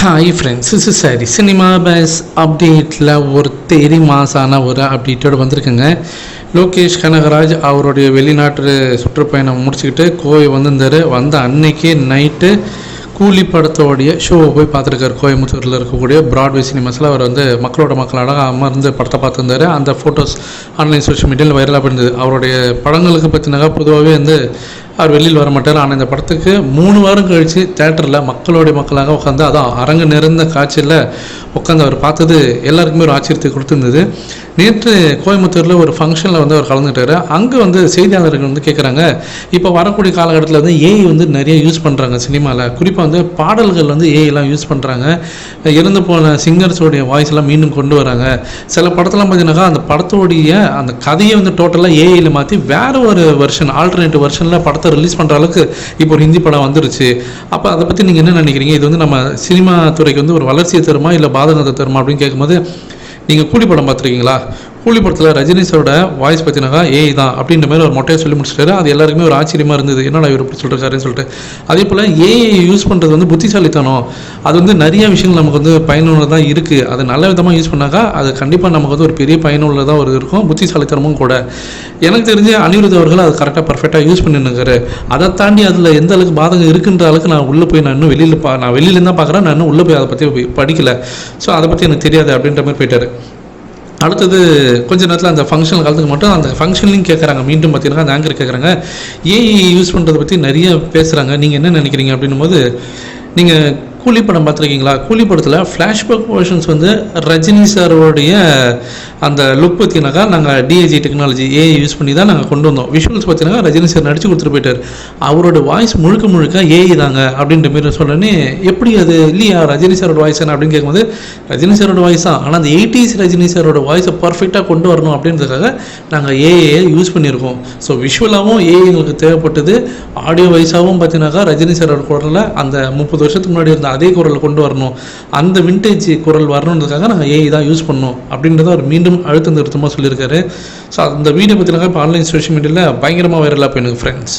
Hi friends is சரி cinema base அப்டேட்டில் ஒரு தெரி மாசான ஒரு அப்டேட்டோடு வந்திருக்குங்க. லோகேஷ் கனகராஜ் அவருடைய வெளிநாட்டு சுற்றுப்பயணம் முடிச்சுக்கிட்டு கோவை வந்திருந்தார். வந்த அன்னைக்கே நைட்டு கூலி படத்தோடைய ஷோவை போய் பார்த்துருக்காரு. கோயம்புத்தூரில் இருக்கக்கூடிய பிராட்வே சினிமாஸில் அவர் வந்து மக்களோட மக்களாக அமர்ந்து படத்தை பார்த்துருந்தாரு. அந்த ஃபோட்டோஸ் ஆன்லைன் சோஷியல் மீடியாவில் வைரலாக இருந்தது அவருடைய படங்களுக்கு பற்றினாக்கா பொதுவாகவே வந்து அவர் வெளியில் வர மாட்டார் ஆனால் இந்த படத்துக்கு மூணு வாரம் கழித்து தேட்டரில் மக்களோடைய மக்களாக உட்காந்து அதான் அரங்கு நிறைந்த காட்சியில் உட்காந்து அவர் பார்த்தது எல்லாருக்குமே ஒரு ஆச்சரியத்தை கொடுத்துருந்தது. நேற்று கோயம்புத்தூரில் ஒரு ஃபங்க்ஷனில் வந்து அவர் கலந்துட்டார். அங்கே வந்து செய்தியாளர்கள் வந்து கேட்குறாங்க இப்போ வரக்கூடிய காலகட்டத்தில் வந்து ஏஐ வந்து நிறைய யூஸ் பண்ணுறாங்க சினிமாவில் குறிப்பாக வந்து பாடல்கள் வந்து ஏஐலாம் யூஸ் பண்ணுறாங்க இறந்து போன சிங்கர்ஸோடைய வாய்ஸ் எல்லாம் மீண்டும் கொண்டு வராங்க. சில படத்தெல்லாம் பார்த்தீங்கன்னாக்கா அந்த படத்தோடைய அந்த கதையை வந்து டோட்டலாக ஏஐயில் மாற்றி வேறு ஒரு வெர்ஷன் ஆல்டர்னேட்டிவ் வெர்ஷனில் படத்தை ரிலீஸ் பண்ணுற அளவுக்கு இப்போ ஒரு ஹிந்தி படம் வந்துருச்சு. அப்போ அதை பற்றி நீங்கள் என்ன நினைக்கிறீங்க? இது வந்து நம்ம சினிமா துறைக்கு வந்து ஒரு வளர்ச்சியை தருமா இல்லை பாதகத்தை தருமா அப்படின்னு கேட்கும்போது நீங்கள் கூலி படம் பார்த்துருக்கீங்களா? கூலி படத்தில் ரஜினிஸோட வாய்ஸ் பார்த்தீங்கன்னா ஏஐ தான் அப்படின்ற மாதிரி ஒரு மொட்டையை சொல்லி முடிச்சிட்டாரு. அது எல்லாருக்குமே ஒரு ஆச்சரியமாக இருந்தது. என்னடா இவர் இப்படி சொல்கிறாருன்னு சொல்லிட்டு. அதே போல் ஏஐ யூஸ் பண்ணுறது வந்து புத்திசாலித்தனம். அது வந்து நிறைய விஷயங்கள் நமக்கு வந்து பயனுள்ளதாக இருக்குது அது நல்ல விதமாக யூஸ் பண்ணாக்கா அது கண்டிப்பாக நமக்கு வந்து ஒரு பெரிய பயனுள்ளதாக ஒரு இருக்கும். புத்திசாலித்தனமும் கூட. எனக்கு தெரிஞ்சு அனிருத் அவர்கள் அது கரெக்டாக பர்ஃபெக்டாக யூஸ் பண்ணிருக்காரு அதை தாண்டி அதில் எந்த அளவுக்கு பாதகம் இருக்குன்ற அளவுக்கு நான் உள்ளே போய் நான் இன்னும் வெளியில் பா நான் வெளியிலேருந்து தான் பார்க்குறேன் நான் இன்னும் உள்ளே போய் அதை பற்றி படிக்கல. ஸோ அதை பற்றி எனக்கு தெரியாது அப்படின்ற மாதிரி போயிட்டாரு. அடுத்தது கொஞ்ச நேரத்தில் அந்த ஃபங்க்ஷன் காலத்துக்கு மட்டும் அந்த ஃபங்க்ஷன்லையும் கேட்குறாங்க மீண்டும் பார்த்தீங்கன்னா அந்த ஆங்கர் கேட்குறாங்க ஏஐ யூஸ் பண்ணுறதை பற்றி நிறைய பேசுகிறாங்க நீங்கள் என்ன நினைக்கிறீங்க அப்படின்னும் போது நீங்கள் கூலி படம் பார்த்துருக்கீங்களா? கூலி படத்தில் ஃப்ளாஷ்பேக் போர்ஷன்ஸ் வந்து ரஜினி சாரோடைய அந்த லுக் பார்த்தீங்கன்னாக்கா நாங்கள் டிஏஜி டெக்னாலஜி ஏஐ யூஸ் பண்ணி தான் நாங்கள் கொண்டு வந்தோம். விஷுவல்ஸ் பார்த்தீங்கன்னா ரஜினி சார் நடிச்சு கொடுத்துட்டு போயிட்டார். அவரோட வாய்ஸ் முழுக்க முழுக்க ஏஐ தாங்க அப்படின்ற மாரி சொன்னோன்னே எப்படி அது? இல்லையா? ரஜினி சாரோட வாய்ஸ் என்ன? அப்படின்னு கேட்கும்போது ரஜினி சாரோட வாய்ஸ் தான். ஆனால் அந்த எயிட்டிஸ் ரஜினி சாரோட வாய்ஸை பர்ஃபெக்டாக கொண்டு வரணும் அப்படின்றதுக்காக நாங்கள் ஏஐயை யூஸ் பண்ணியிருக்கோம். ஸோ விஷுவலாகவும் ஏஐ எங்களுக்கு தேவைப்பட்டது. ஆடியோ வைஸாகவும் பார்த்தீங்கன்னாக்கா ரஜினி சாரோட குரலில் அந்த முப்பது வருஷத்துக்கு முன்னாடி இருந்த அதே குரலை கொண்டு வரணும். அந்த விண்டேஜ் குரல் வரணுன்றதுக்காக நாங்கள் ஏஐ தான் யூஸ் பண்ணோம். அப்படின்றத அவர் மீண்டும் அழுத்தம் திருத்தமாக சொல்லியிருக்காரு. ஸோ அந்த வீடியோ பார்த்தீங்கன்னா இப்போ ஆன்லைன் சோஷியல் மீடியாவில் பயங்கரமாக வைரலாக போயிருக்கு ஃப்ரெண்ட்ஸ்